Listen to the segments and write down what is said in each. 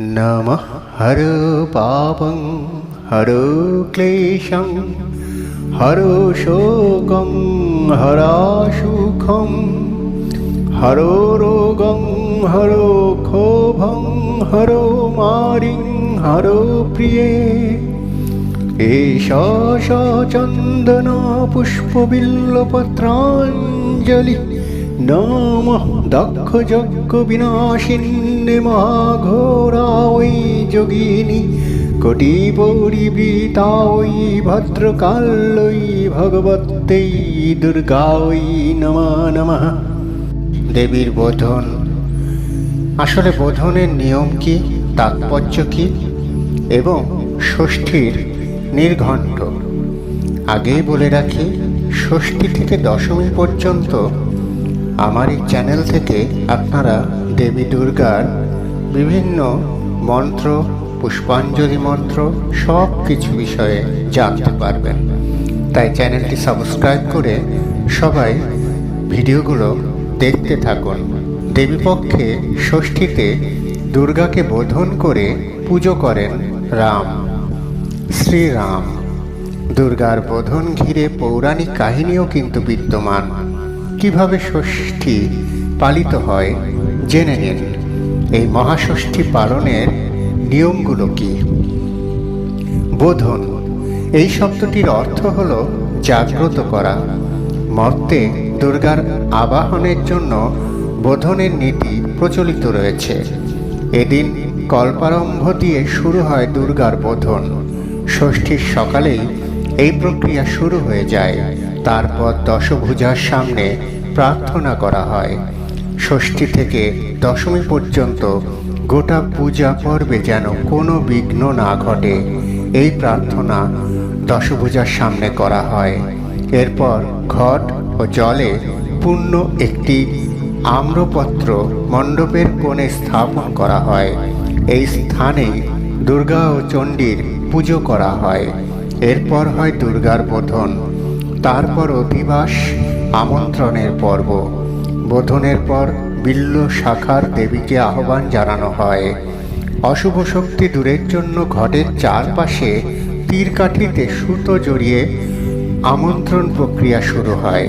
नमः हर पापं हरो क्लेशं हरो शोकं हराशुखं हरो रोगं हरो क्षोभं हरो मारिं हरो प्रिये एषा सा নম দক্ষ যজ্ঞ বিনাশিন্নে মহাঘোরা ওই যোগিনী কোটি পরিবৃতা ওই ভদ্রকালই ভগবত্যই দুর্গা ওই নম নমা। দেবীর বোধন, আসলে বোধনের নিয়ম কি, তাৎপর্য কি, এবং ষষ্ঠীর নির্ঘণ্ট? আগেই বলে রাখি, ষষ্ঠী থেকে দশমী পর্যন্ত আমার এই চ্যানেল থেকে আপনারা দেবী দুর্গার বিভিন্ন মন্ত্র, পুষ্পাঞ্জলি মন্ত্র সব কিছু বিষয়ে জানতে পারবেন। তাই চ্যানেলটি সাবস্ক্রাইব করে সবাই ভিডিওগুলো দেখতে থাকুন। দেবীপক্ষে ষষ্ঠীতে দুর্গাকে বোধন করে পুজো করেন রাম। শ্রীরাম। দুর্গার বোধন ঘিরে পৌরাণিক কাহিনীও কিন্তু বিদ্যমান। কীভাবে ষষ্ঠী পালিত হয় জেনে নিন। এই মহাষষ্ঠী পালনের নিয়মগুলো কি? বোধন, এই শব্দটির অর্থ হল জাগ্রত করা। মর্তে দুর্গার আবাহনের জন্য বোধনের নীতি প্রচলিত রয়েছে। এদিন কল্পারম্ভ দিয়ে শুরু হয় দুর্গার বোধন। ষষ্ঠীর সকালেই এই প্রক্রিয়া শুরু হয়ে যায়। তারপর দশভুজার সামনে প্রার্থনা করা হয়। ষষ্ঠী থেকে দশমী পর্যন্ত গোটা পূজা পর্বে যেন কোনো বিঘ্ন না ঘটে, এই প্রার্থনা দশভুজার সামনে করা হয়। এরপর ঘট ও জলে পূর্ণ একটি আম্রপত্র মণ্ডপের কোণে স্থাপন করা হয়। এই স্থানেই দুর্গা ও চণ্ডীর পুজো করা হয়। এরপর হয় দুর্গার বোধন, তারপর অধিবাস আমন্ত্রণের পর্ব। বোধনের পর বিল্ল শাখার দেবীকে আহ্বান জানানো হয়। অশুভ শক্তি দূরের জন্য ঘটের চারপাশে তীরকাঠিতে সুতো জড়িয়ে আমন্ত্রণ প্রক্রিয়া শুরু হয়।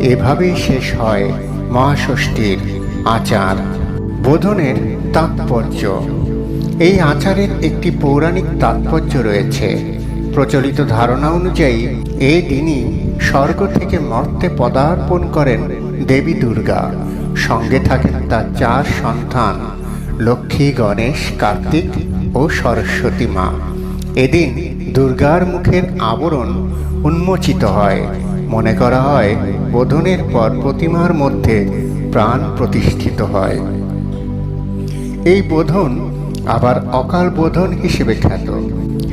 এভাবেই শেষ হয় মহাষষ্ঠীর আচার। বোধনের তাৎপর্য। এই আচারের একটি পৌরাণিক তাৎপর্য রয়েছে। প্রচলিত ধারণা অনুযায়ী এই দিনই স্বর্গ থেকে মর্তে পদার্পণ করেন দেবী দুর্গা। সঙ্গে থাকেন তার চার সন্তান, লক্ষ্মী, গণেশ, কার্তিক ও সরস্বতী মা। এদিন দুর্গার মুখের আবরণ উন্মোচিত হয়। মনে করা হয়, বোধনের পর প্রতিমার মধ্যে প্রাণ প্রতিষ্ঠিত হয়। এই বোধন আবার অকাল বোধন হিসেবে খ্যাত।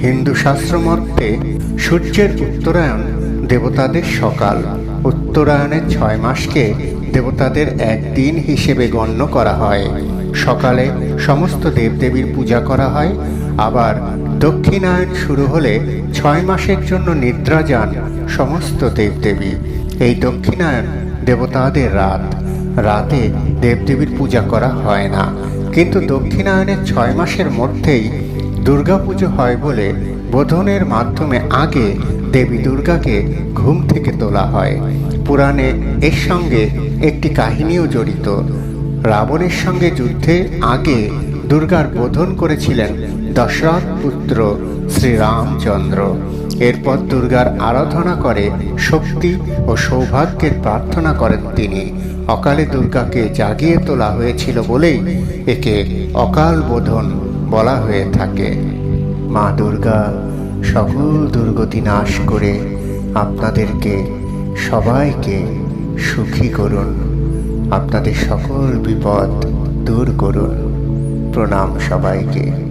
হিন্দু শাস্ত্রমতে সূর্যের উত্তরায়ণ দেবতাদের সকাল। উত্তরায়ণের ছয় মাসকে দেবতাদের একদিন হিসেবে গণ্য করা হয়। সকালে সমস্ত দেবদেবীর পূজা করা হয়। আবার দক্ষিণায়ন শুরু হলে ছয় মাসের জন্য নিদ্রা যান সমস্ত দেবদেবী। এই দক্ষিণায়ন দেবতাদের রাত। রাতে দেবদেবীর পূজা করা হয় না। কিন্তু দক্ষিণায়নের ছয় মাসের মধ্যেই দুর্গাপুজো হয় বলে বোধনের মাধ্যমে আগে দেবী দুর্গাকে ঘুম থেকে তোলা হয়। পুরাণে এর সঙ্গে একটি কাহিনীও জড়িত। রাবণের সঙ্গে যুদ্ধের আগে দুর্গার বোধন করেছিলেন দশরথ পুত্র শ্রীরামচন্দ্র। এরপর দুর্গার আরাধনা করে শক্তি ও সৌভাগ্যের প্রার্থনা করেন তিনি। অকালে দুর্গাকে জাগিয়ে তোলা হয়েছিল বলেই একে অকাল বোধন বলা হয়ে থাকে। মা দুর্গা সকল দুর্গতি নাশ করে আপনাদেরকে সবাইকে সুখী করুন। আপনাদের সকল বিপদ দূর করুন। প্রণাম সবাইকে।